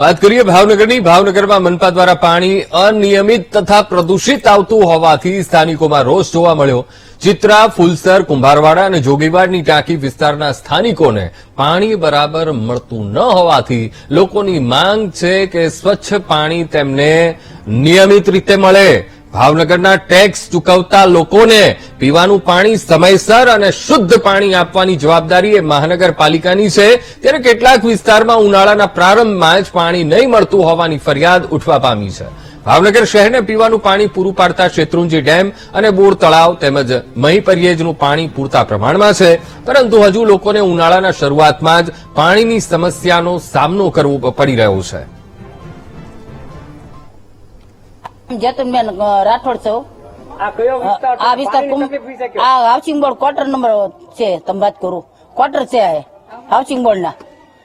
વાત કરીએ ભાવનગરની. ભાવનગરમાં મનપા દ્વારા પાણી અનિયમિત તથા પ્રદૂષિત આવતું હોવાથી સ્થાનિકોમાં રોષ જોવા મળ્યો. ચિત્રા, ફુલસર, કુંભારવાડા અને જોગીવાડની ટાંકી વિસ્તારના સ્થાનિકોને પાણી બરાબર મળતું ન હોવાથી લોકોની માંગ છે કે સ્વચ્છ પાણી તેમને નિયમિત રીતે મળે. ભાવનગરના ટેક્સ ચૂકવતા લોકોને પીવાનું પાણી સમયસર અને શુદ્ધ પાણી આપવાની જવાબદારી એ મહાનગરપાલિકાની છે. ત્યારે કેટલાક વિસ્તારમાં ઉનાળાના પ્રારંભમાં જ પાણી નહીં મળતું હોવાની ફરિયાદ ઉઠવા પામી છે. ભાવનગર શહેરને પીવાનું પાણી પૂરું પાડતા શેત્રુંજી ડેમ અને બોર તળાવ તેમજ મહી પરિયેજનું પાણી પૂરતા પ્રમાણમાં છે. પરંતુ હજુ લોકોને ઉનાળાના શરૂઆતમાં જ પાણીની સમસ્યાનો સામનો કરવો પડી રહ્યો છે. જતુનબેન રાઠોડ છો. આ વિસ્તાર આ હાઉસિંગ બોર્ડ ક્વાર્ટર નંબર છે તંબાત કરું ક્વાર્ટર છે આ. હાઉસિંગ બોર્ડ ના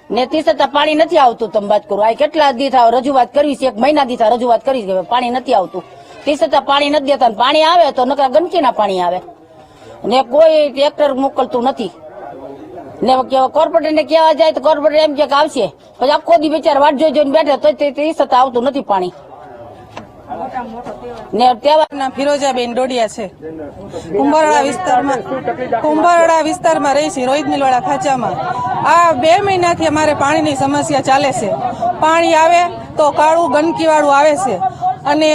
ને તે છતાં પાણી નથી આવતું તંબાત કરું આ કેટલા દી થાવ રજૂઆત કરવી છે? એક મહિના દી થાવ રજૂઆત કરી છે પાણી નથી આવતું. તે છતાં પાણી નથી દેતા પાણી આવે તો નકરા ગંદકીના પાણી આવે. ને કોઈ ટ્રેક્ટર મોકલતું નથી. ને કોર્પોરેટર ને કહેવા જાય તો કોર્પોરેટર એમ કે આવશે. પછી આખો દી બિચારા વાટ જોઈ જોઈને બેઠે તો તે તે છતાં આવતું નથી પાણી. ને ફિરોજાબેન ડોડિયા છે. કુંભારવાડા વિસ્તારમાં કુંભારવાડા વિસ્તારમાં રહી છે, રોહિત મિલવાડા ખાંચામાં. આ બે મહિનાથી અમારે પાણીની સમસ્યા ચાલે છે. પાણી આવે તો કાળું ગંદકીવાળું આવે છે. અને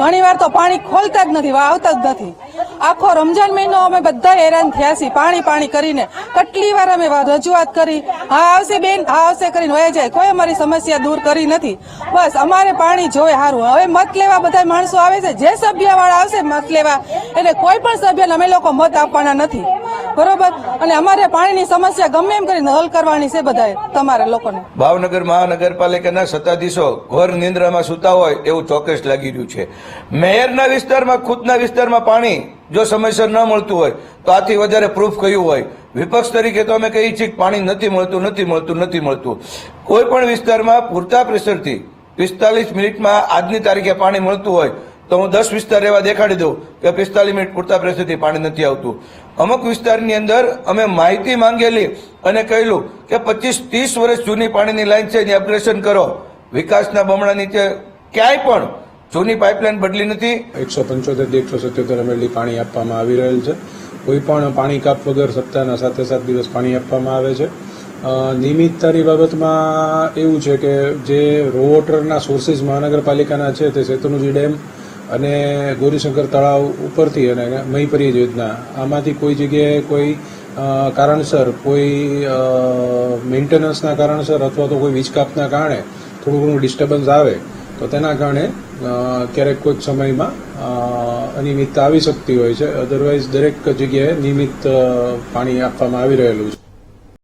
ઘણીવાર તો પાણી ખોલતા જ નથી આવતા જ નથી. આખો રમજાન મહિનો અમે બધા હેરાન થયા છીએ, પાણી પાણી કરીને. કેટલી વાર અમે રજૂઆત કરી, હા, આવશે બેન, હા, આવશે કરીને વયા જાય. કોઈ અમારી સમસ્યા દૂર કરી નથી. બસ, અમારે પાણી જોવે સારું. હવે મત લેવા બધા માણસો આવે છે. જે સભ્યવાળા આવશે, મત લેવા. એટલે કોઈ પણ સભ્યને અમે લોકો મત આપવાના નથી. બરોબર? અને અમારે પાણીની સમસ્યા ગમે એમ કરીને હલ કરવાની છે બધાએ, તમારે લોકોને. ભાવનગર મહાનગરપાલિકાના સત્તાધીશો ઘોર નિંદ્રામાં સૂતા હોય એવું ચોક્કસ લાગી રહ્યું છે. મેયરના વિસ્તારમાં, ખુદના વિસ્તારમાં પાણી જો સમયસર ન મળતું હોય, તો આથી વધારે પ્રૂફ કયું હોય? વિપક્ષ તરીકે તો અમે કહીએ છીએ કે પાણી નથી મળતું નથી મળતું નથી મળતું. કોઈ પણ વિસ્તારમાં પૂરતા પ્રેશરથી પિસ્તાલીસ મિનિટમાં આજની તારીખે પાણી મળતું હોય તો હું દસ વિસ્તાર એવા દેખાડી દઉં કે પિસ્તાલીસ મિનિટ પૂરતા પ્રેશરથી પાણી નથી આવતું. અમુક વિસ્તારની અંદર અમે માહિતી માંગેલી અને કહેલું કે પચીસ ત્રીસ વર્ષ જૂની પાણીની લાઈન છે, એની અપગ્રેશન કરો. વિકાસના બમણા નીચે ક્યાંય પણ જૂની પાઇપલાઇન બદલી નથી. એકસો પંચોતેર એકસો સત્યોતેર એમએલડી પાણી આપવામાં આવી રહેલ છે. કોઈ પણ પાણી કાપ વગર સપ્તાહના સાતે સાત દિવસ પાણી આપવામાં આવે છે. નિયમિતતાની બાબતમાં એવું છે કે જે રો વોટરના સોર્સિસ મહાનગરપાલિકાના છે, તે સેતુનુજી ડેમ અને ગૌરીશંકર તળાવ ઉપરથી અને મહીપરી યોજના, આમાંથી કોઈ જગ્યાએ કોઈ કારણસર, કોઈ મેન્ટેનન્સના કારણસર અથવા તો કોઈ વીજ કાપના કારણે થોડું ઘણું ડિસ્ટર્બન્સ આવે, તો તેના કારણે ક્યારેક કોઈક સમયમાં અનિયમિતતા આવી શકતી હોય છે. અધરવાઇઝ દરેક જગ્યાએ નિયમિત પાણી આપવામાં આવી રહેલું છે.